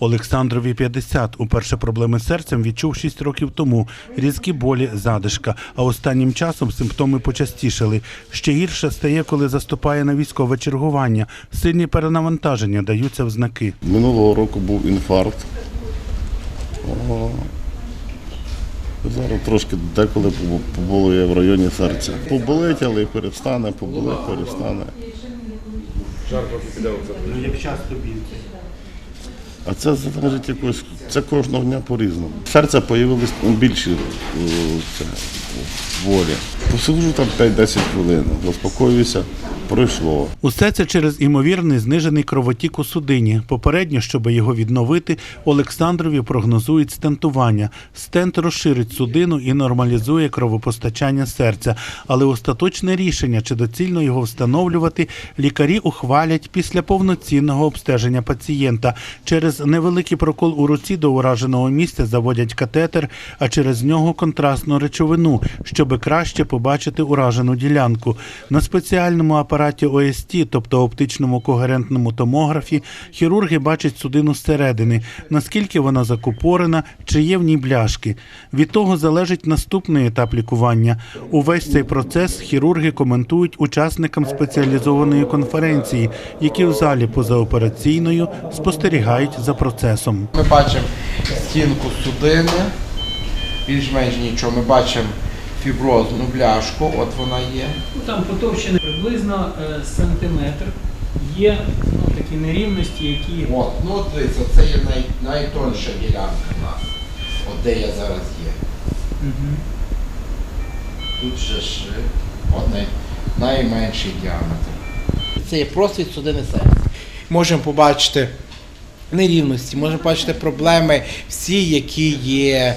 Олександрові 50. Уперше проблеми з серцем відчув 6 років тому. Різкі болі, задишка. А останнім часом симптоми почастішали. Ще гірше стає, коли заступає на військове чергування. Сильні перенавантаження даються в знаки. Минулого року був інфаркт. Зараз трошки деколи побо- поболує в районі серця. Поболить, але і перестане, поболить, перестане. Ну як часто б'ється? А це залежить якось, це кожного дня по-різному. Серця появились більші е, це, волі. Посиджу там 5-10 хвилин, заспокоююся, пройшло. Усе це через імовірний знижений кровотік у судині. Попередньо, щоб його відновити, Олександрові прогнозують стентування. Стент розширить судину і нормалізує кровопостачання серця. Але остаточне рішення, чи доцільно його встановлювати, лікарі ухвалять після повноцінного обстеження пацієнта. Через невеликий прокол у руці до ураженого місця заводять катетер, а через нього контрастну речовину, щоб краще побачити уражену ділянку. На спеціальному апараті ОСТ, тобто оптичному когерентному томографі, хірурги бачать судину зсередини, наскільки вона закупорена, чи є в ній бляшки. Від того залежить наступний етап лікування. Увесь цей процес хірурги коментують учасникам спеціалізованої конференції, які в залі позаопераційною спостерігають за процесом. Ми бачимо стінку судини, більш-менш нічого. Ми бачимо фіброзну бляшку, от вона є. Ну, Там потовщений приблизно е, сантиметр. Є ну, такі нерівності, які От, ну дивіться, це є най, найтонша ділянка в нас. От де я зараз є. Мгм. Тут же ж от най, найменший діаметр. Це є просвіт судини серця. Можемо побачити нерівності, можемо бачити проблеми всі, які є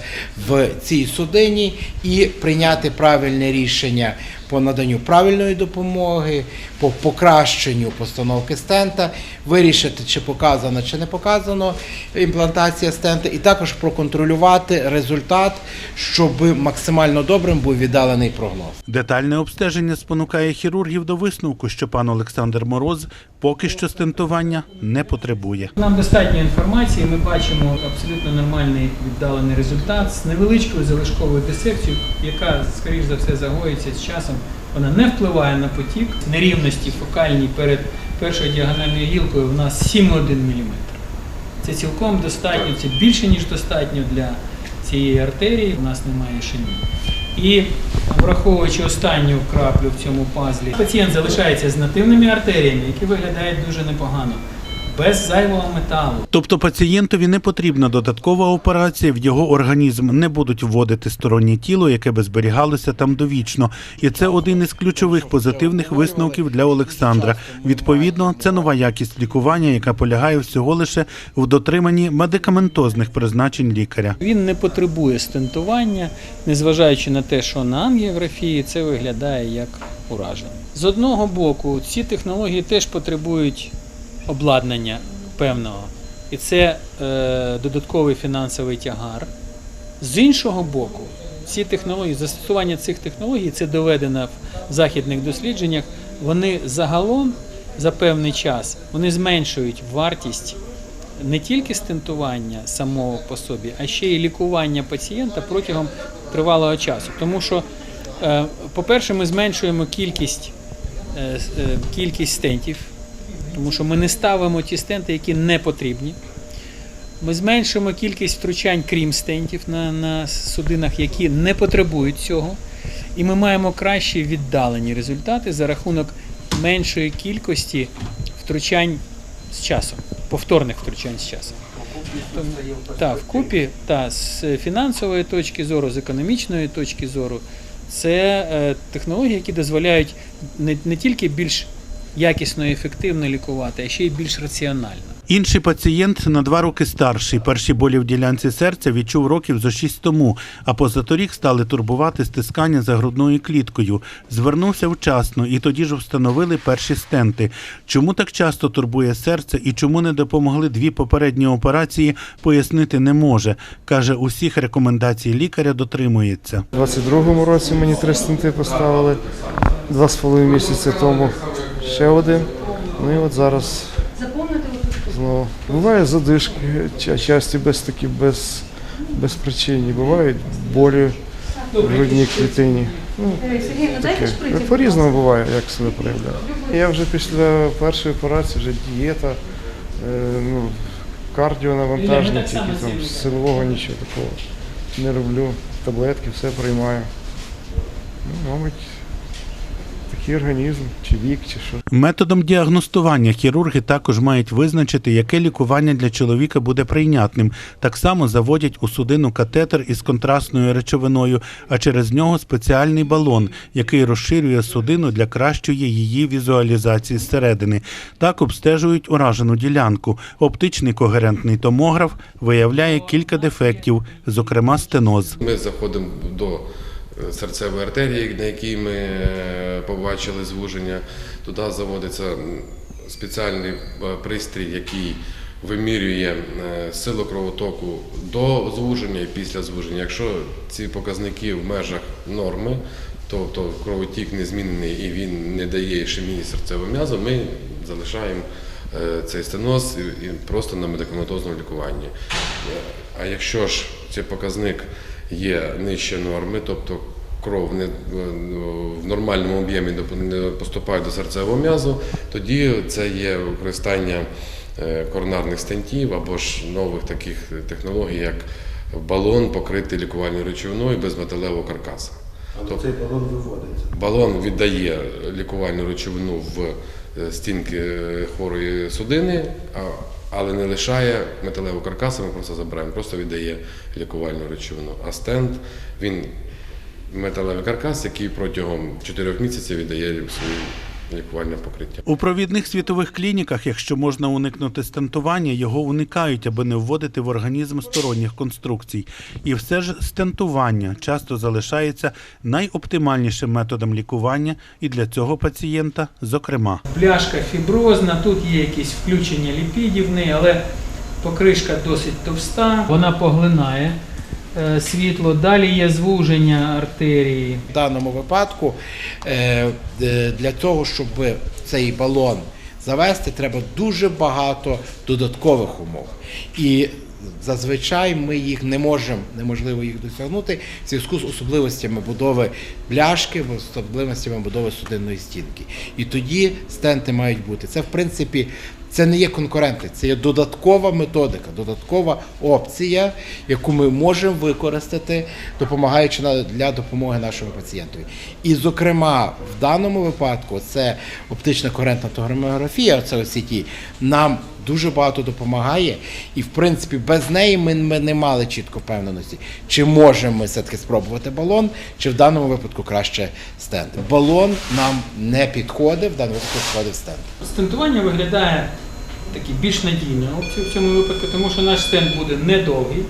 в цій судині, і прийняти правильне рішення по наданню правильної допомоги, по покращенню постановки стента, вирішити, чи показано, чи не показано імплантація стента, і також проконтролювати результат, щоб максимально добрим був віддалений прогноз. Детальне обстеження спонукає хірургів до висновку, що пан Олександр Мороз поки що стентування не потребує. нам достатньо інформації. Ми бачимо абсолютно нормальний віддалений результат з невеличкою залишковою дисекцією, яка, скоріш за все, загоїться з часом. Вона не впливає на потік. Нерівності фокальні перед першою діагональною гілкою у нас 7,1 мм. Це цілком достатньо, це більше ніж достатньо для цієї артерії. У нас немає шині. І враховуючи останню краплю в цьому пазлі, пацієнт залишається з нативними артеріями, які виглядають дуже непогано, без зайвого металу. Тобто пацієнтові не потрібна додаткова операція, в його організм не будуть вводити стороннє тіло, яке би зберігалося там довічно. І це один із ключових позитивних висновків для Олександра. Відповідно, це нова якість лікування, яка полягає всього лише в дотриманні медикаментозних призначень лікаря. Він не потребує стентування, незважаючи на те, що на ангіографії це виглядає як ураження. З одного боку, ці технології теж потребують обладнання певного, і це е, додатковий фінансовий тягар. З іншого боку, ці технології, застосування цих технологій, це доведено в західних дослідженнях, вони загалом за певний час вони зменшують вартість не тільки стентування самого по собі, а ще й лікування пацієнта протягом тривалого часу. Тому що, е, по-перше, ми зменшуємо кількість, е, е, кількість стентів, тому що ми не ставимо ті стенти, які не потрібні. Ми зменшуємо кількість втручань, крім стентів, на, на судинах, які не потребують цього. І ми маємо кращі віддалені результати за рахунок меншої кількості втручань з часом, повторних втручань з часом. Тому- Так, вкупі та з фінансової точки зору, з економічної точки зору, це е, технології, які дозволяють не, не тільки більш якісно і ефективно лікувати, а ще й більш раціонально. Інший пацієнт на два роки старший. Перші болі в ділянці серця відчув років зо шість тому, а позаторік стали турбувати стискання за грудною кліткою. Звернувся вчасно і тоді ж встановили перші стенти. Чому так часто турбує серце і чому не допомогли дві попередні операції, пояснити не може. Каже, усіх рекомендацій лікаря дотримується. У 22-му році мені три стенти поставили, два з половиною місяці тому ще один. Ну і от зараз знову. Буває задишки, ча- часті без такі без, без причини. Бувають болі в грудній клітині. Ну, таке. По-різному буває, як себе проявляє. Я вже після першої операції вже дієта, е, ну, кардіонавантаження, тільки там силового нічого такого не роблю. Таблетки, все приймаю. Ну, мабуть, такий організм, чи вік, чи що. Методом діагностування хірурги також мають визначити, яке лікування для чоловіка буде прийнятним. Так само заводять у судину катетер із контрастною речовиною, а через нього спеціальний балон, який розширює судину для кращої її візуалізації зсередини. Так обстежують уражену ділянку. Оптичний когерентний томограф виявляє кілька дефектів, зокрема стеноз. Ми заходимо до серцевої артерії, на якій ми е, побачили звуження. Туди заводиться спеціальний е, пристрій, який вимірює е, силу кровотоку до звуження і після звуження. Якщо ці показники в межах норми, тобто кровотік не змінений і він не дає ішемії серцевого м'язу, ми залишаємо цей стеноз просто на медикаментозному лікуванні. А якщо ж цей показник є нижче норми, тобто кров не, е, в нормальному об'ємі не поступає до серцевого м'язу, тоді це є використання е, коронарних стентів або ж нових таких технологій, як балон покритий лікувальною речовиною без металевого каркаса. Тобто цей балон виводиться. Балон віддає лікувальну речовину в е, стінки хворої судини, а- але не лишає металеву каркасу, ми просто забираємо, просто віддає лікувальну речовину. А стенд він металевий каркас, який протягом 4 місяців віддає своє лікувальне покриття. У провідних світових клініках, якщо можна уникнути стентування, його уникають, аби не вводити в організм сторонніх конструкцій. І все ж стентування часто залишається найоптимальнішим методом лікування і для цього пацієнта, зокрема. Пляшка фіброзна, тут є якісь включення ліпідів в неї, але покришка досить товста, вона поглинає світло. Далі є звуження артерії. В даному випадку е, е, для того, щоб цей балон завести, треба дуже багато додаткових умов. І зазвичай ми їх не можемо, неможливо їх досягнути в зв'язку з особливостями будови бляшки, особливостями будови судинної стінки. І тоді стенти мають бути. Це в принципі. Це не є конкуренти, це є додаткова методика, додаткова опція, яку ми можемо використати, допомагаючи на- для допомоги нашому пацієнтові. І, зокрема, в даному випадку це оптична корентна томографія, це ОСІТі, нам дуже багато допомагає, і в принципі без неї ми, ми не мали чітко впевненості, чи можемо ми все-таки спробувати балон, чи в даному випадку краще стенд. Балон нам не підходить, в даному випадку підходить стенд. Стентування виглядає таки більш надійною опцією в цьому випадку, тому що наш стенд буде недовгий.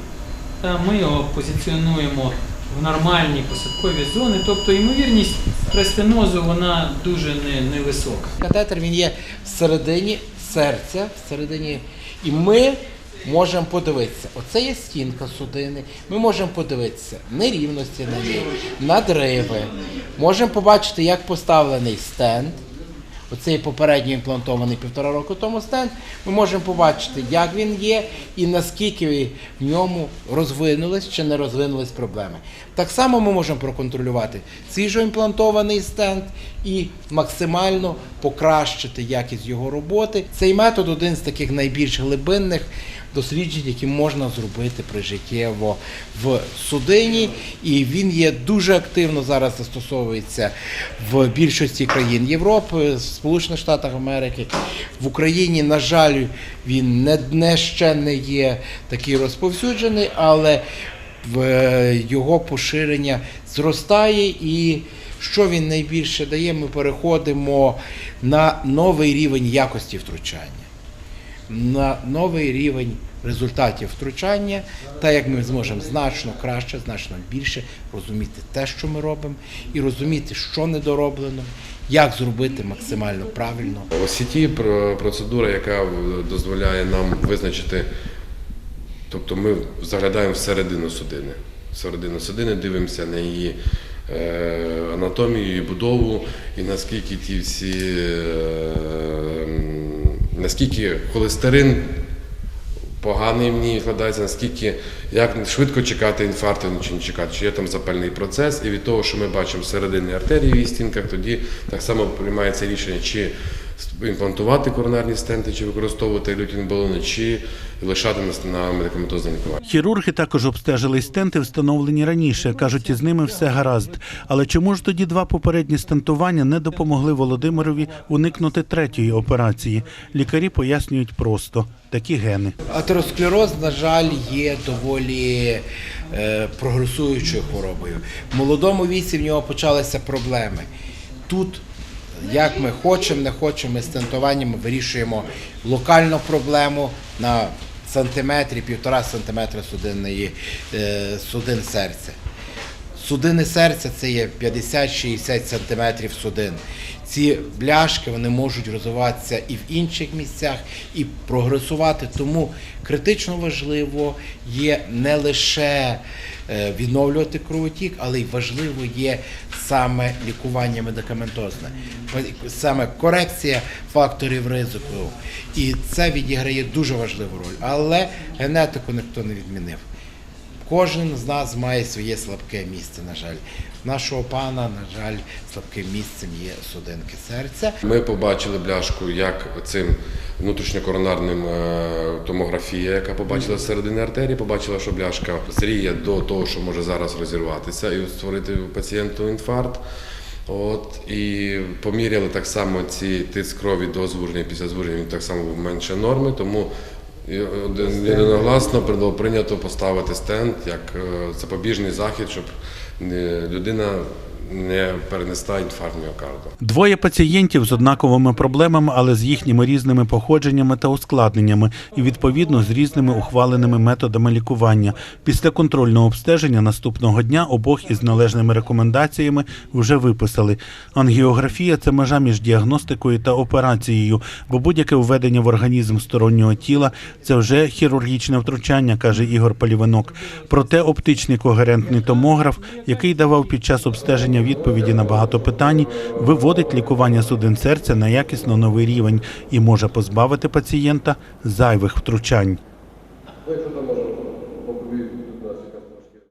Та ми його позиціонуємо в нормальній посадковій зоні, тобто ймовірність рестенозу вона дуже не, невисока. Катетер він є всередині серця, всередині, і ми можемо подивитися. Оце є стінка судини. Ми можемо подивитися нерівності на ній, надриви. Можемо побачити, як поставлений стенд. Оцей попередньо імплантований півтора року тому стенд. Ми можемо побачити, як він є і наскільки в ньому розвинулись чи не розвинулись проблеми. Так само ми можемо проконтролювати свіжоімплантований стенд і максимально покращити якість його роботи. Цей метод один з таких найбільш глибинних досліджень, які можна зробити прижиттєво в судині, і він є дуже активно зараз застосовується в більшості країн Європи, Сполучених Штатах Америки. В Україні, на жаль, він не, не ще не є такий розповсюджений, але е, його поширення зростає і. Що він найбільше дає, ми переходимо на новий рівень якості втручання на новий рівень результатів втручання, та як ми зможемо значно краще, значно більше розуміти те, що ми робимо, і розуміти, що недороблено, як зробити максимально правильно. Про- процедура, яка дозволяє нам визначити, тобто ми заглядаємо всередину судини. Всередину судини дивимося на її е, анатомію і будову, і наскільки ті всі е, наскільки холестерин поганий в ній відкладається, наскільки як швидко чекати інфаркту, чи не чекати, чи є там запальний процес. І від того, що ми бачимо середини артерії в її стінках, тоді так само приймається рішення, чи імплантувати коронарні стенти, чи використовувати лютін балони, чи лишати нас на медикаментозне лікування. Хірурги також обстежили стенти, встановлені раніше. кажуть, із ними все гаразд. Але чому ж тоді два попередні стентування не допомогли Володимирові уникнути третьої операції? Лікарі пояснюють просто такі гени. Атеросклероз, на жаль, є доволі е, прогресуючою хворобою. В молодому віці в нього почалися проблеми. Тут, як ми хочемо, не хочемо, ми з тентуванням вирішуємо локальну проблему на сантиметрі, півтора сантиметра судинної, е, судин серця. Судини серця це є 50-60 сантиметрів судин. Ці бляшки вони можуть розвиватися і в інших місцях, і прогресувати. Тому критично важливо є не лише е, відновлювати кровотік, але й важливо є саме лікування медикаментозне, саме корекція факторів ризику. І це відіграє дуже важливу роль. Але генетику ніхто не відмінив. Кожен з нас має своє слабке місце, на жаль. Нашого пана, на жаль, слабким місцем є судинки серця. Ми побачили бляшку як цим внутрішньокоронарним е, томографія, яка побачила середини артерії, побачила, що бляшка зріє до того, що може зараз розірватися і створити пацієнту інфаркт. От і поміряли так само ці тиск крові до звуження, після звуження він так само був менше норми, тому і один- єдиногласно було прийнято поставити стенд як е, запобіжний захід, щоб не- людина не перенесла інфаркт міокарду. Двоє пацієнтів з однаковими проблемами, але з їхніми різними походженнями та ускладненнями, і відповідно з різними ухваленими методами лікування. Після контрольного обстеження наступного дня обох із належними рекомендаціями вже виписали. Ангіографія це межа між діагностикою та операцією, бо будь-яке введення в організм стороннього тіла це вже хірургічне втручання, каже Ігор Полівинок. Проте оптичний когерентний томограф, який давав під час обстеження відповіді на багато питань, виводить лікування судин серця на якісно новий рівень і може позбавити пацієнта зайвих втручань.